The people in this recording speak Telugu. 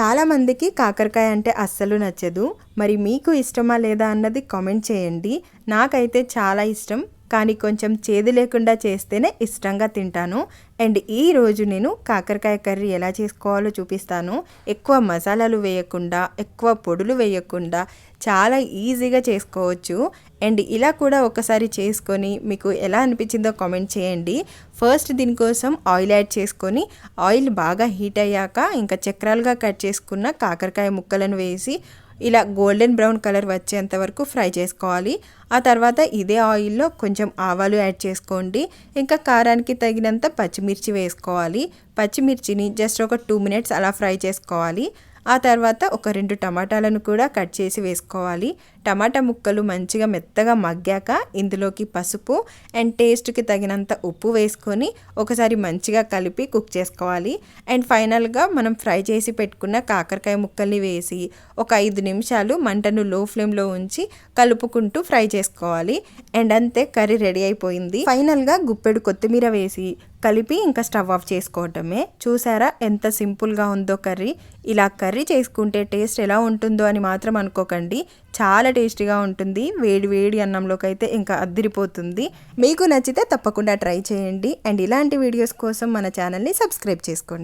చాలామందికి కాకరకాయ అంటే అస్సలు నచ్చదు. మరి మీకు ఇష్టమా లేదా అన్నది కామెంట్ చేయండి. నాకైతే చాలా ఇష్టం. కానీ కొంచెం చేదు లేకుండా చేస్తేనే ఇష్టంగా తింటాను. అండ్ ఈ రోజు నేను కాకరకాయ కర్రీ ఎలా చేసుకోవాలో చూపిస్తాను. ఎక్కువ మసాలాలు వేయకుండా ఎక్కువ పొడులు వేయకుండా చాలా ఈజీగా చేసుకోవచ్చు. అండ్ ఇలా కూడా ఒకసారి చేసుకొని మీకు ఎలా అనిపించిందో కామెంట్ చేయండి. ఫస్ట్ దీనికోసం ఆయిల్ యాడ్ చేసుకొని ఆయిల్ బాగా హీట్ అయ్యాక ఇంకా చక్రాలుగా కట్ చేసుకున్న కాకరకాయ ముక్కలను వేసి ఇలా గోల్డెన్ బ్రౌన్ కలర్ వచ్చేంత వరకు ఫ్రై చేసుకోవాలి. ఆ తర్వాత ఇదే ఆయిల్లో కొంచెం ఆవాలు యాడ్ చేసుకోండి. ఇంకా కారానికి తగినంత పచ్చిమిర్చి వేసుకోవాలి. పచ్చిమిర్చిని జస్ట్ ఒక టూ మినిట్స్ అలా ఫ్రై చేసుకోవాలి. ఆ తర్వాత ఒక రెండు టమాటాలను కూడా కట్ చేసి వేసుకోవాలి. టమాటా ముక్కలు మంచిగా మెత్తగా మగ్గాక ఇందులోకి పసుపు అండ్ టేస్ట్కి తగినంత ఉప్పు వేసుకొని ఒకసారి మంచిగా కలిపి కుక్ చేసుకోవాలి. అండ్ ఫైనల్గా మనం ఫ్రై చేసి పెట్టుకున్న కాకరకాయ ముక్కల్ని వేసి ఒక ఐదు నిమిషాలు మంటను లో ఫ్లేమ్లో ఉంచి కలుపుకుంటూ ఫ్రై చేసుకోవాలి. అండ్ అంతే కర్రీ రెడీ అయిపోయింది. ఫైనల్గా గుప్పెడు కొత్తిమీర వేసి కలిపి ఇంకా స్టవ్ ఆఫ్ చేసుకోవటమే. చూసారా ఎంత సింపుల్గా ఉందో కర్రీ. ఇలా కర్రీ చేసుకుంటే టేస్ట్ ఎలా ఉంటుందో అని మాత్రం అనుకోకండి. చాలా టేస్టీగా ఉంటుంది. వేడి వేడి అన్నంలోకి అయితే ఇంకా అద్దిరిపోతుంది. మీకు నచ్చితే తప్పకుండా ట్రై చేయండి. అండ్ ఇలాంటి వీడియోస్ కోసం మన ఛానల్ని సబ్స్క్రైబ్ చేసుకోండి.